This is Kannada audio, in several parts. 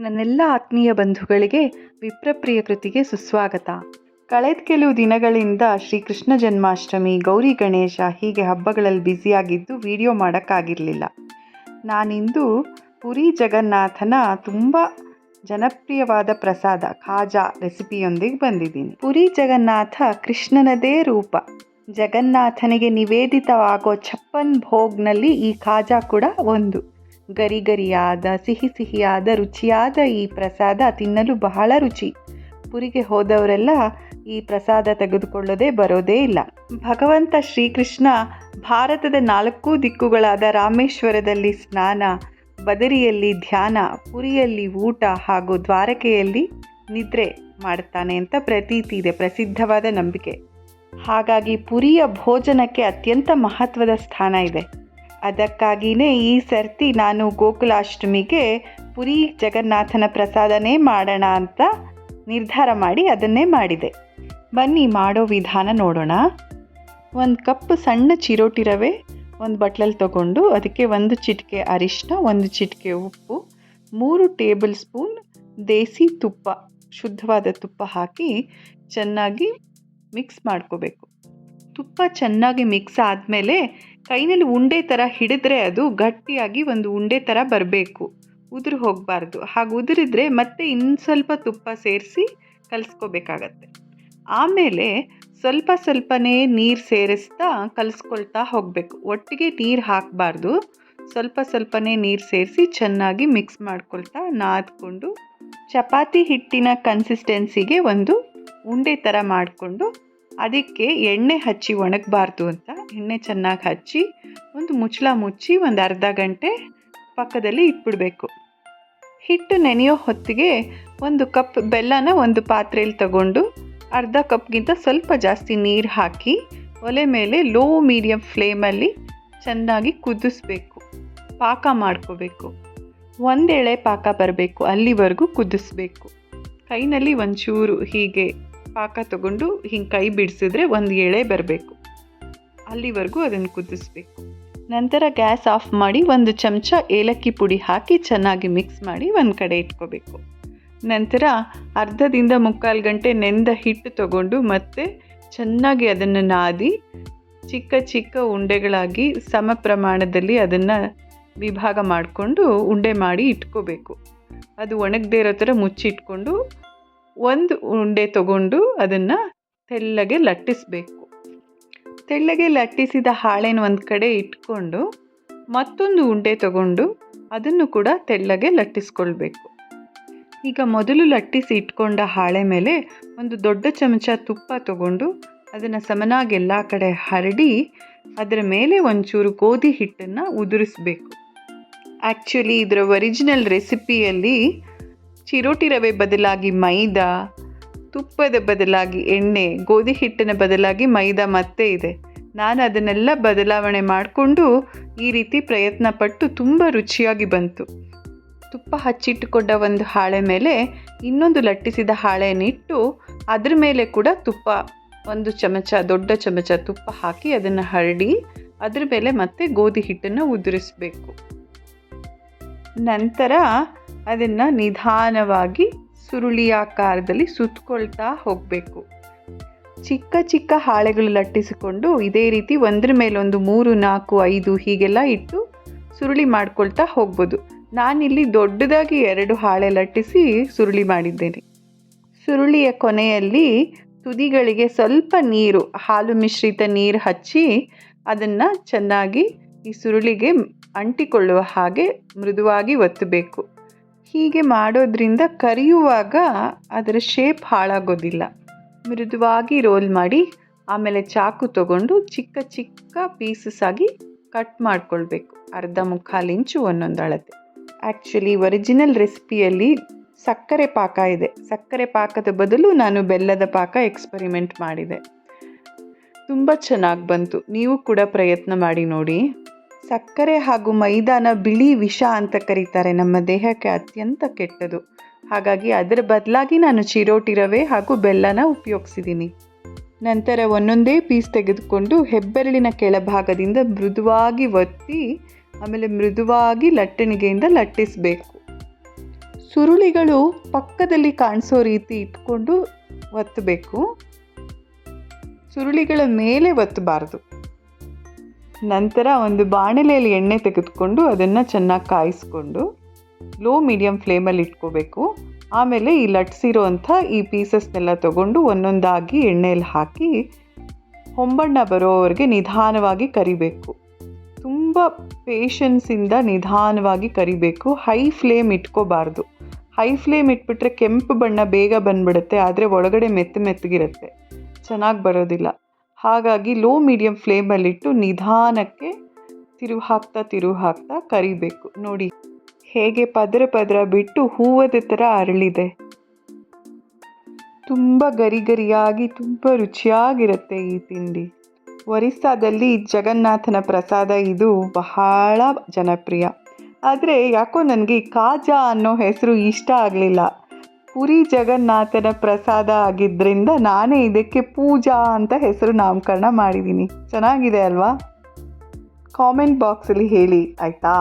ನನ್ನೆಲ್ಲ ಆತ್ಮೀಯ ಬಂಧುಗಳಿಗೆ ವಿಪ್ರಪ್ರಿಯ ಕೃತಿಗೆ ಸುಸ್ವಾಗತ. ಕಳೆದ ಕೆಲವು ದಿನಗಳಿಂದ ಶ್ರೀಕೃಷ್ಣ ಜನ್ಮಾಷ್ಟಮಿ, ಗೌರಿ ಗಣೇಶ ಹೀಗೆ ಹಬ್ಬಗಳಲ್ಲಿ ಬ್ಯುಸಿಯಾಗಿದ್ದು ವಿಡಿಯೋ ಮಾಡೋಕ್ಕಾಗಿರಲಿಲ್ಲ. ನಾನಿಂದು ಪುರಿ ಜಗನ್ನಾಥನ ತುಂಬ ಜನಪ್ರಿಯವಾದ ಪ್ರಸಾದ, ಖಾಜಾ ರೆಸಿಪಿಯೊಂದಿಗೆ ಬಂದಿದ್ದೀನಿ. ಪುರಿ ಜಗನ್ನಾಥ ಕೃಷ್ಣನದೇ ರೂಪ. ಜಗನ್ನಾಥನಿಗೆ ನಿವೇದಿತವಾಗೋ ಛಪ್ಪನ್ ಭೋಗ್ನಲ್ಲಿ ಈ ಖಾಜಾ ಕೂಡ ಒಂದು. ಗರಿ ಗರಿಯಾದ ಸಿಹಿ ಸಿಹಿಯಾದ, ರುಚಿಯಾದ ಈ ಪ್ರಸಾದ ತಿನ್ನಲು ಬಹಳ ರುಚಿ. ಪುರಿಗೆ ಹೋದವರೆಲ್ಲ ಈ ಪ್ರಸಾದ ತೆಗೆದುಕೊಳ್ಳದೆ ಬರೋದೇ ಇಲ್ಲ. ಭಗವಂತ ಶ್ರೀಕೃಷ್ಣ ಭಾರತದ ನಾಲ್ಕೂ ದಿಕ್ಕುಗಳಾದ ರಾಮೇಶ್ವರದಲ್ಲಿ ಸ್ನಾನ, ಬದರಿಯಲ್ಲಿ ಧ್ಯಾನ, ಪುರಿಯಲ್ಲಿ ಊಟ ಹಾಗೂ ದ್ವಾರಕೆಯಲ್ಲಿ ನಿದ್ರೆ ಮಾಡ್ತಾನೆ ಅಂತ ಪ್ರತೀತಿ ಇದೆ, ಪ್ರಸಿದ್ಧವಾದ ನಂಬಿಕೆ. ಹಾಗಾಗಿ ಪುರಿಯ ಭೋಜನಕ್ಕೆ ಅತ್ಯಂತ ಮಹತ್ವದ ಸ್ಥಾನ ಇದೆ. ಅದಕ್ಕಾಗಿಯೇ ಈ ಸರ್ತಿ ನಾನು ಗೋಕುಲಾಷ್ಟಮಿಗೆ ಪುರಿ ಜಗನ್ನಾಥನ ಪ್ರಸಾದನೇ ಮಾಡೋಣ ಅಂತ ನಿರ್ಧಾರ ಮಾಡಿ ಅದನ್ನೇ ಮಾಡಿದೆ. ಬನ್ನಿ ಮಾಡೋ ವಿಧಾನ ನೋಡೋಣ. ಒಂದು ಕಪ್ ಸಣ್ಣ ಚಿರೋಟಿ ರವೆ, ಒಂದು ಬಟ್ಲಲ್ಲಿ ತಗೊಂಡು ಅದಕ್ಕೆ ಒಂದು ಚಿಟಿಕೆ ಅರಿಶಿನ ಒಂದು ಚಿಟಿಕೆ ಉಪ್ಪು, ಮೂರು ಟೇಬಲ್ ಸ್ಪೂನ್ ದೇಸಿ ತುಪ್ಪ, ಶುದ್ಧವಾದ ತುಪ್ಪ ಹಾಕಿ ಚೆನ್ನಾಗಿ ಮಿಕ್ಸ್ ಮಾಡ್ಕೋಬೇಕು. ತುಪ್ಪ ಚೆನ್ನಾಗಿ ಮಿಕ್ಸ್ ಆದಮೇಲೆ ಕೈನಲ್ಲಿ ಉಂಡೆ ಥರ ಹಿಡಿದ್ರೆ ಅದು ಗಟ್ಟಿಯಾಗಿ ಒಂದು ಉಂಡೆ ಥರ ಬರಬೇಕು. ಉದುರು ಹೋಗಬಾರ್ದು. ಹಾಗೆ ಉದುರಿದ್ರೆ ಮತ್ತೆ ಇನ್ನು ಸ್ವಲ್ಪ ತುಪ್ಪ ಸೇರಿಸಿ ಕಲಿಸ್ಕೋಬೇಕಾಗತ್ತೆ. ಆಮೇಲೆ ಸ್ವಲ್ಪ ಸ್ವಲ್ಪನೇ ನೀರು ಸೇರಿಸ್ತಾ ಕಲಿಸ್ಕೊಳ್ತಾ ಹೋಗಬೇಕು. ಒಟ್ಟಿಗೆ ನೀರು ಹಾಕಬಾರ್ದು. ಸ್ವಲ್ಪ ಸ್ವಲ್ಪನೇ ನೀರು ಸೇರಿಸಿ ಚೆನ್ನಾಗಿ ಮಿಕ್ಸ್ ಮಾಡ್ಕೊಳ್ತಾ ನಾದ್ಕೊಂಡು, ಚಪಾತಿ ಹಿಟ್ಟಿನ ಕನ್ಸಿಸ್ಟೆನ್ಸಿಗೆ ಒಂದು ಉಂಡೆ ಥರ ಮಾಡಿಕೊಂಡು ಅದಕ್ಕೆ ಎಣ್ಣೆ ಹಚ್ಚಿ ಒಣಗಬಾರ್ದು ಅಂತ ಎಣ್ಣೆ ಚೆನ್ನಾಗಿ ಹಚ್ಚಿ ಒಂದು ಮುಚ್ಚಳ ಮುಚ್ಚಿ ಒಂದು ಅರ್ಧ ಗಂಟೆ ಪಕ್ಕದಲ್ಲಿ ಇಟ್ಬಿಡಬೇಕು. ಹಿಟ್ಟು ನೆನೆಯೋ ಹೊತ್ತಿಗೆ ಒಂದು ಕಪ್ ಬೆಲ್ಲನ ಒಂದು ಪಾತ್ರೆಯಲ್ಲಿ ತಗೊಂಡು ಅರ್ಧ ಕಪ್ಗಿಂತ ಸ್ವಲ್ಪ ಜಾಸ್ತಿ ನೀರು ಹಾಕಿ ಒಲೆ ಮೇಲೆ ಲೋ ಮೀಡಿಯಮ್ ಫ್ಲೇಮಲ್ಲಿ ಚೆನ್ನಾಗಿ ಕುದಿಸ್ಬೇಕು. ಪಾಕ ಮಾಡ್ಕೋಬೇಕು. ಒಂದೆಳೆ ಪಾಕ ಬರಬೇಕು, ಅಲ್ಲಿವರೆಗೂ ಕುದಿಸ್ಬೇಕು. ಕೈನಲ್ಲಿ ಒಂಚೂರು ಹೀಗೆ ಪಾಕ ತಗೊಂಡು ಹಿಂಗೆ ಕೈ ಬಿಡಿಸಿದ್ರೆ ಒಂದು ಎಳೆ ಬರಬೇಕು. ಅಲ್ಲಿವರೆಗೂ ಅದನ್ನು ಕುದಿಸ್ಬೇಕು. ನಂತರ ಗ್ಯಾಸ್ ಆಫ್ ಮಾಡಿ ಒಂದು ಚಮಚ ಏಲಕ್ಕಿ ಪುಡಿ ಹಾಕಿ ಚೆನ್ನಾಗಿ ಮಿಕ್ಸ್ ಮಾಡಿ ಒಂದು ಕಡೆ ಇಟ್ಕೋಬೇಕು. ನಂತರ ಅರ್ಧದಿಂದ ಮುಕ್ಕಾಲು ಗಂಟೆ ನೆಂದ ಹಿಟ್ಟು ತಗೊಂಡು ಮತ್ತೆ ಚೆನ್ನಾಗಿ ಅದನ್ನು ನಾದಿ ಚಿಕ್ಕ ಚಿಕ್ಕ ಉಂಡೆಗಳಾಗಿ ಸಮ ಪ್ರಮಾಣದಲ್ಲಿ ಅದನ್ನು ವಿಭಾಗ ಮಾಡಿಕೊಂಡು ಉಂಡೆ ಮಾಡಿ ಇಟ್ಕೋಬೇಕು. ಅದು ಒಣಗದೇ ಇರೋ ಥರ ಮುಚ್ಚಿಟ್ಕೊಂಡು ಒಂದು ಉಂಡೆ ತಗೊಂಡು ಅದನ್ನು ತೆಳ್ಳಗೆ ಲಟ್ಟಿಸಬೇಕು. ತೆಳ್ಳಗೆ ಲಟ್ಟಿಸಿದ ಹಾಳೆನ ಒಂದು ಕಡೆ ಇಟ್ಕೊಂಡು ಮತ್ತೊಂದು ಉಂಡೆ ತಗೊಂಡು ಅದನ್ನು ಕೂಡ ತೆಳ್ಳಗೆ ಲಟ್ಟಿಸ್ಕೊಳ್ಬೇಕು. ಈಗ ಮೊದಲು ಲಟ್ಟಿಸಿ ಇಟ್ಕೊಂಡ ಹಾಳೆ ಮೇಲೆ ಒಂದು ದೊಡ್ಡ ಚಮಚ ತುಪ್ಪ ತಗೊಂಡು ಅದನ್ನು ಸಮನಾಗಿ ಎಲ್ಲ ಕಡೆ ಹರಡಿ ಅದರ ಮೇಲೆ ಒಂಚೂರು ಗೋಧಿ ಹಿಟ್ಟನ್ನು ಉದುರಿಸ್ಬೇಕು. ಆ್ಯಕ್ಚುಲಿ ಇದರ ಒರಿಜಿನಲ್ ರೆಸಿಪಿಯಲ್ಲಿ ಚಿರೋಟಿ ರವೆ ಬದಲಾಗಿ ಮೈದಾ, ತುಪ್ಪದ ಬದಲಾಗಿ ಎಣ್ಣೆ, ಗೋಧಿ ಹಿಟ್ಟಿನ ಬದಲಾಗಿ ಮೈದಾ ಮತ್ತೆ ಇದೆ. ನಾನು ಅದನ್ನೆಲ್ಲ ಬದಲಾವಣೆ ಮಾಡಿಕೊಂಡು ಈ ರೀತಿ ಪ್ರಯತ್ನ ಪಟ್ಟು ತುಂಬ ರುಚಿಯಾಗಿ ಬಂತು. ತುಪ್ಪ ಹಚ್ಚಿಟ್ಟುಕೊಂಡ ಒಂದು ಹಾಳೆ ಮೇಲೆ ಇನ್ನೊಂದು ಲಟ್ಟಿಸಿದ ಹಾಳೆಯನ್ನಿಟ್ಟು ಅದ್ರ ಮೇಲೆ ಕೂಡ ತುಪ್ಪ, ಒಂದು ಚಮಚ, ದೊಡ್ಡ ಚಮಚ ತುಪ್ಪ ಹಾಕಿ ಅದನ್ನು ಹರಡಿ ಅದ್ರ ಮೇಲೆ ಮತ್ತೆ ಗೋಧಿ ಹಿಟ್ಟನ್ನು ಉದುರಿಸಬೇಕು. ನಂತರ ಅದನ್ನು ನಿಧಾನವಾಗಿ ಸುರುಳಿಯಾಕಾರದಲ್ಲಿ ಸುತ್ತಕೊಳ್ತಾ ಹೋಗಬೇಕು. ಚಿಕ್ಕ ಚಿಕ್ಕ ಹಾಳೆಗಳು ಲಟ್ಟಿಸಿಕೊಂಡು ಇದೇ ರೀತಿ ಒಂದ್ರ ಮೇಲೊಂದು ಮೂರು, ನಾಲ್ಕು, ಐದು ಹೀಗೆಲ್ಲ ಇಟ್ಟು ಸುರುಳಿ ಮಾಡ್ಕೊಳ್ತಾ ಹೋಗ್ಬೋದು. ನಾನಿಲ್ಲಿ ದೊಡ್ಡದಾಗಿ ಎರಡು ಹಾಳೆ ಲಟ್ಟಿಸಿ ಸುರುಳಿ ಮಾಡಿದ್ದೇನೆ. ಸುರುಳಿಯ ಕೊನೆಯಲ್ಲಿ ತುದಿಗಳಿಗೆ ಸ್ವಲ್ಪ ನೀರು, ಹಾಲು ಮಿಶ್ರಿತ ನೀರು ಹಚ್ಚಿ ಅದನ್ನು ಚೆನ್ನಾಗಿ ಈ ಸುರುಳಿಗೆ ಅಂಟಿಕೊಳ್ಳುವ ಹಾಗೆ ಮೃದುವಾಗಿ ಒತ್ತಬೇಕು. ಹೀಗೆ ಮಾಡೋದ್ರಿಂದ ಕರಿಯುವಾಗ ಅದರ ಶೇಪ್ ಹಾಳಾಗೋದಿಲ್ಲ. ಮೃದುವಾಗಿ ರೋಲ್ ಮಾಡಿ ಆಮೇಲೆ ಚಾಕು ತಗೊಂಡು ಚಿಕ್ಕ ಚಿಕ್ಕ ಪೀಸಸ್ ಆಗಿ ಕಟ್ ಮಾಡ್ಕೊಳ್ಬೇಕು. ಅರ್ಧ ಮುಕ್ಕಾಲು ಇಂಚು ಒಂದೊಂದು ಅಳತೆ. ಆ್ಯಕ್ಚುಲಿ ಒರಿಜಿನಲ್ ರೆಸಿಪಿಯಲ್ಲಿ ಸಕ್ಕರೆ ಪಾಕ ಇದೆ. ಸಕ್ಕರೆ ಪಾಕದ ಬದಲು ನಾನು ಬೆಲ್ಲದ ಪಾಕ ಎಕ್ಸ್ಪರಿಮೆಂಟ್ ಮಾಡಿದೆ. ತುಂಬ ಚೆನ್ನಾಗಿ ಬಂತು. ನೀವು ಕೂಡ ಪ್ರಯತ್ನ ಮಾಡಿ ನೋಡಿ. ಸಕ್ಕರೆ ಹಾಗೂ ಮೈದಾನ ಬಿಳಿ ವಿಷ ಅಂತ ಕರೀತಾರೆ. ನಮ್ಮ ದೇಹಕ್ಕೆ ಅತ್ಯಂತ ಕೆಟ್ಟದು. ಹಾಗಾಗಿ ಅದರ ಬದಲಾಗಿ ನಾನು ಚಿರೋಟಿ ರವೆ ಹಾಗೂ ಬೆಲ್ಲನ ಉಪಯೋಗಿಸಿದ್ದೀನಿ ನಂತರ ಒಂದೊಂದೇ ಪೀಸ್ ತೆಗೆದುಕೊಂಡು ಹೆಬ್ಬೆರಳಿನ ಕೆಳಭಾಗದಿಂದ ಮೃದುವಾಗಿ ಒತ್ತಿ, ಆಮೇಲೆ ಮೃದುವಾಗಿ ಲಟ್ಟಣಿಗೆಯಿಂದ ಲಟ್ಟಿಸಬೇಕು. ಸುರುಳಿಗಳು ಪಕ್ಕದಲ್ಲಿ ಕಾಣಿಸೋ ರೀತಿ ಇಟ್ಕೊಂಡು ಒತ್ತಬೇಕು ಸುರುಳಿಗಳ ಮೇಲೆ ಒತ್ತಬಾರ್ದು ನಂತರ ಒಂದು ಬಾಣಲೆಯಲ್ಲಿ ಎಣ್ಣೆ ತೆಗೆದುಕೊಂಡು ಅದನ್ನು ಚೆನ್ನಾಗಿ ಕಾಯಿಸ್ಕೊಂಡು ಲೋ ಮೀಡಿಯಮ್ ಫ್ಲೇಮಲ್ಲಿ ಇಟ್ಕೋಬೇಕು. ಆಮೇಲೆ ಈ ಲಟ್ಸಿರೋ ಅಂಥ ಈ ಪೀಸಸ್ನೆಲ್ಲ ತಗೊಂಡು ಒಂದೊಂದಾಗಿ ಎಣ್ಣೆಯಲ್ಲಿ ಹಾಕಿ ಹೊಂಬಣ್ಣ ಬರೋವರೆಗೆ ನಿಧಾನವಾಗಿ ಕರಿಬೇಕು. ತುಂಬ ಪೇಷನ್ಸಿಂದ ನಿಧಾನವಾಗಿ ಕರಿಬೇಕು. ಹೈ ಫ್ಲೇಮ್ ಇಟ್ಕೋಬಾರ್ದು. ಹೈ ಫ್ಲೇಮ್ ಇಟ್ಬಿಟ್ರೆ ಕೆಂಪು ಬಣ್ಣ ಬೇಗ ಬಂದ್ಬಿಡುತ್ತೆ, ಆದರೆ ಒಳಗಡೆ ಮೆತ್ತ ಮೆತ್ತಗಿರುತ್ತೆ ಚೆನ್ನಾಗಿ ಬರೋದಿಲ್ಲ. ಹಾಗಾಗಿ ಲೋ ಮೀಡಿಯಂ ಫ್ಲೇಮಲ್ಲಿಟ್ಟು ನಿಧಾನಕ್ಕೆ ತಿರುವು ಹಾಕ್ತಾ ತಿರುವು ಹಾಕ್ತಾ ಕರಿಬೇಕು. ನೋಡಿ, ಹೇಗೆ ಪದರ ಪದರ ಬಿಟ್ಟು ಹೂವದ ಥರ ಅರಳಿದೆ. ತುಂಬ ಗರಿ ಗರಿಯಾಗಿ ತುಂಬ ರುಚಿಯಾಗಿರುತ್ತೆ ಈ ತಿಂಡಿ. ಒರಿಸ್ಸಾದಲ್ಲಿ ಜಗನ್ನಾಥನ ಪ್ರಸಾದ ಇದು ಬಹಳ ಜನಪ್ರಿಯ. ಆದರೆ ಯಾಕೋ ನನಗೆ ಕಾಜಾ ಅನ್ನೋ ಹೆಸರು ಇಷ್ಟ ಆಗಲಿಲ್ಲ. ಪುರಿ ಜಗನ್ನಾಥನ ಪ್ರಸಾದ ಆಗಿದ್ದರಿಂದ ನಾನೇ ಇದಕ್ಕೆ ಪೂಜಾ ಅಂತ ಹೆಸರು ನಾಮಕರಣ ಮಾಡಿದ್ದೀನಿ. ಚೆನ್ನಾಗಿದೆ ಅಲ್ವಾ? ಕಾಮೆಂಟ್ ಬಾಕ್ಸಲ್ಲಿ ಹೇಳಿ, ಆಯಿತಾ?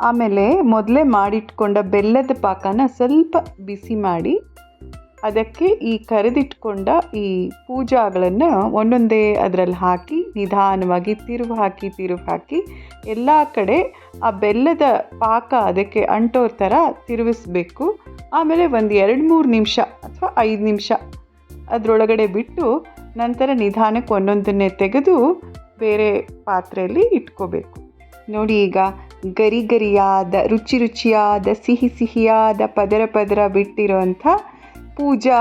ಆಮೇಲೆ ಮೊದಲೇ ಮಾಡಿಟ್ಕೊಂಡ ಬೆಲ್ಲದ ಪಾಕನ ಸ್ವಲ್ಪ ಬಿಸಿ ಮಾಡಿ ಅದಕ್ಕೆ ಈ ಕರೆದಿಟ್ಕೊಂಡ ಈ ಪೂಜಾಗಳನ್ನು ಒಂದೊಂದೇ ಅದರಲ್ಲಿ ಹಾಕಿ, ನಿಧಾನವಾಗಿ ತಿರುವು ಹಾಕಿ ತಿರುವು ಹಾಕಿ ಎಲ್ಲ ಕಡೆ ಆ ಬೆಲ್ಲದ ಪಾಕ ಅದಕ್ಕೆ ಅಂಟೋ ಥರ ತಿರುವಿಸ್ಬೇಕು. ಆಮೇಲೆ ಒಂದು ಎರಡು ಮೂರು ನಿಮಿಷ ಅಥವಾ ಐದು ನಿಮಿಷ ಅದರೊಳಗಡೆ ಬಿಟ್ಟು ನಂತರ ನಿಧಾನಕ್ಕೆ ಒಂದೊಂದನ್ನೇ ತೆಗೆದು ಬೇರೆ ಪಾತ್ರೆಯಲ್ಲಿ ಇಟ್ಕೋಬೇಕು. ನೋಡಿ ಈಗ ಗರಿ ಗರಿಯಾದ, ರುಚಿ ರುಚಿಯಾದ, ಸಿಹಿ ಸಿಹಿಯಾದ ಪದರ ಪದರ ಬಿಟ್ಟಿರೋಂಥ ಪೂಜಾ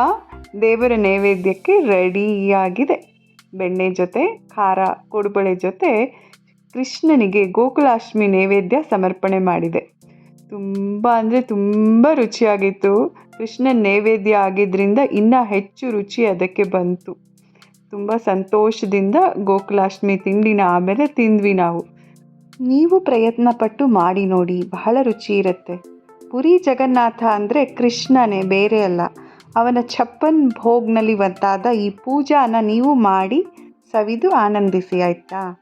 ದೇವರ ನೈವೇದ್ಯಕ್ಕೆ ರೆಡಿಯಾಗಿದೆ. ಬೆಣ್ಣೆ ಜೊತೆ, ಖಾರ, ಕೊಡುಬಳೆ ಜೊತೆ ಕೃಷ್ಣನಿಗೆ ಗೋಕುಲಾಷ್ಟಮಿ ನೈವೇದ್ಯ ಸಮರ್ಪಣೆ ಮಾಡಿದೆ. ತುಂಬ ಅಂದರೆ ತುಂಬ ರುಚಿಯಾಗಿತ್ತು. ಕೃಷ್ಣನ ನೈವೇದ್ಯ ಆಗಿದ್ದರಿಂದ ಇನ್ನೂ ಹೆಚ್ಚು ರುಚಿ ಅದಕ್ಕೆ ಬಂತು. ತುಂಬ ಸಂತೋಷದಿಂದ ಗೋಕುಲಾಷ್ಟಮಿ ತಿಂಡಿನ ಆಮೇಲೆ ತಿಂದ್ವಿ ನಾವು. ನೀವು ಪ್ರಯತ್ನ ಪಟ್ಟು ಮಾಡಿ ನೋಡಿ, ಬಹಳ ರುಚಿ ಇರುತ್ತೆ. ಪುರಿ ಜಗನ್ನಾಥ ಅಂದರೆ ಕೃಷ್ಣನೇ, ಬೇರೆ ಅಲ್ಲ. ಅವನ ಛಪ್ಪನ್ ಭೋಗ್ನಲ್ಲಿ ಒಂದಾದ ಈ ಪೂಜಾನ ನೀವು ಮಾಡಿ ಸವಿದು ಆನಂದಿಸಿ, ಆಯಿತಾ?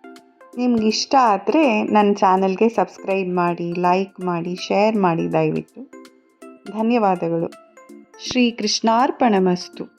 ನಿಮ್ಗೆ ಇಷ್ಟ ಆದರೆ ನನ್ನ ಚಾನಲ್ಗೆ ಸಬ್ಸ್ಕ್ರೈಬ್ ಮಾಡಿ, ಲೈಕ್ ಮಾಡಿ, ಶೇರ್ ಮಾಡಿ ದಯವಿಟ್ಟು. ಧನ್ಯವಾದಗಳು. ಶ್ರೀ ಕೃಷ್ಣಾರ್ಪಣಮಸ್ತು